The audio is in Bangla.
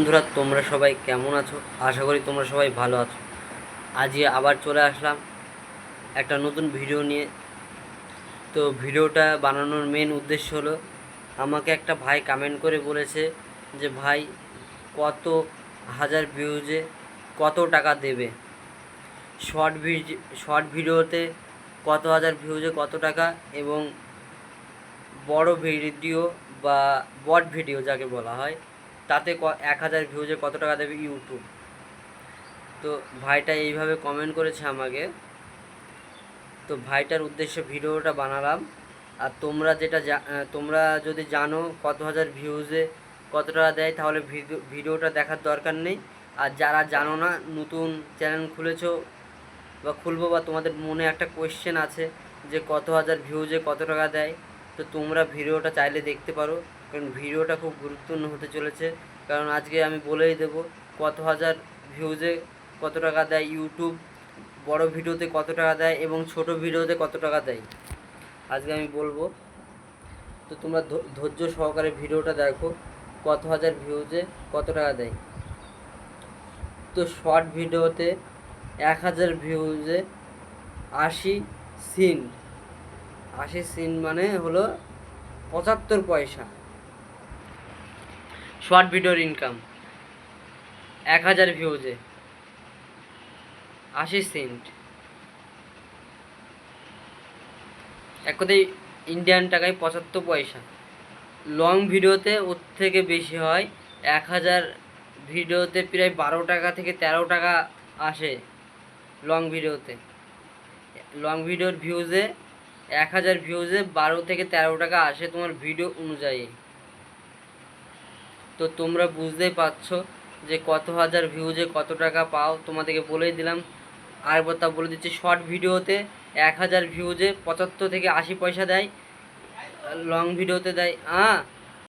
বন্ধুরা, তোমরা সবাই কেমন আছো? আশা করি তোমরা সবাই ভালো আছো। আজকে আবার চলে আসলাম একটা নতুন ভিডিও নিয়ে। তো ভিডিওটা বানানোর মেন উদ্দেশ্য হলো, আমাকে একটা ভাই কমেন্ট করে বলেছে যে, ভাই, কত হাজার ভিউজে কত টাকা দেবে? শর্ট ভিডিও শর্ট ভিডিওতে কত হাজার ভিউজে কত টাকা এবং বড় ভিডিও বা বট ভিডিও যাকে বলা হয় তাতে এক হাজার ভিউজে কত টাকা দেবে ইউটিউব তো ভাইটা এইভাবে কমেন্ট করেছে আমাকে। তো ভাইটার উদ্দেশ্যে ভিডিওটা বানালাম। আর তোমরা যেটা তোমরা যদি জানো কত হাজার ভিউজে কত টাকা দেয়, তাহলে ভিডিও ভিডিওটা দেখার দরকার নেই। আর যারা জানো না, নতুন চ্যানেল খুলেছো বা খুলবো বা তোমাদের মনে একটা কোয়েশ্চেন আছে যে কত হাজার ভিউজে কত টাকা দেয়, তো তোমরা ভিডিওটা চাইলে দেখতে পারো। কারণ ভিডিওটা খুব গুরুত্বপূর্ণ হতে চলেছে। কারণ আজকে আমি বলেই দেবো কত হাজার ভিউজে কত টাকা দেয় ইউটিউব বড় ভিডিওতে কত টাকা দেয় এবং ছোট ভিডিওতে কত টাকা দেয়। আজকে আমি বলব, তো তোমরা ধৈর্য সহকারে ভিডিওটা দেখো, কত হাজার ভিউজে কত টাকা দেয়। তো শর্ট ভিডিওতে এক হাজার ভিউজে আশি সিন আশি সিন মানে হলো পঁচাত্তর পয়সা। শর্ট ভিডিওর ইনকাম এক হাজার ভিউজে আশি সেন্ট এক কথায় ইন্ডিয়ান টাকায় পঁচাত্তর পয়সা। লং ভিডিওতে ওর থেকে বেশি হয় এক হাজার, ভিডিওতে প্রায় বারো টাকা থেকে তেরো টাকা আসে লং ভিডিওতে। লং ভিডিওর ভিউজে এক হাজার ভিউজে বারো থেকে তেরো টাকা আসে তোমার ভিডিও অনুযায়ী। তো তোমরা বুঝতেই পারছ যে কত হাজার ভিউজে কত টাকা পাও। তোমাদেরকে বলেই দিলাম। আরেকবার তা বলে দিচ্ছি শর্ট ভিডিওতে এক হাজার ভিউজে পঁচাত্তর থেকে আশি পয়সা দেয়। লং ভিডিওতে দেয় হ্যাঁ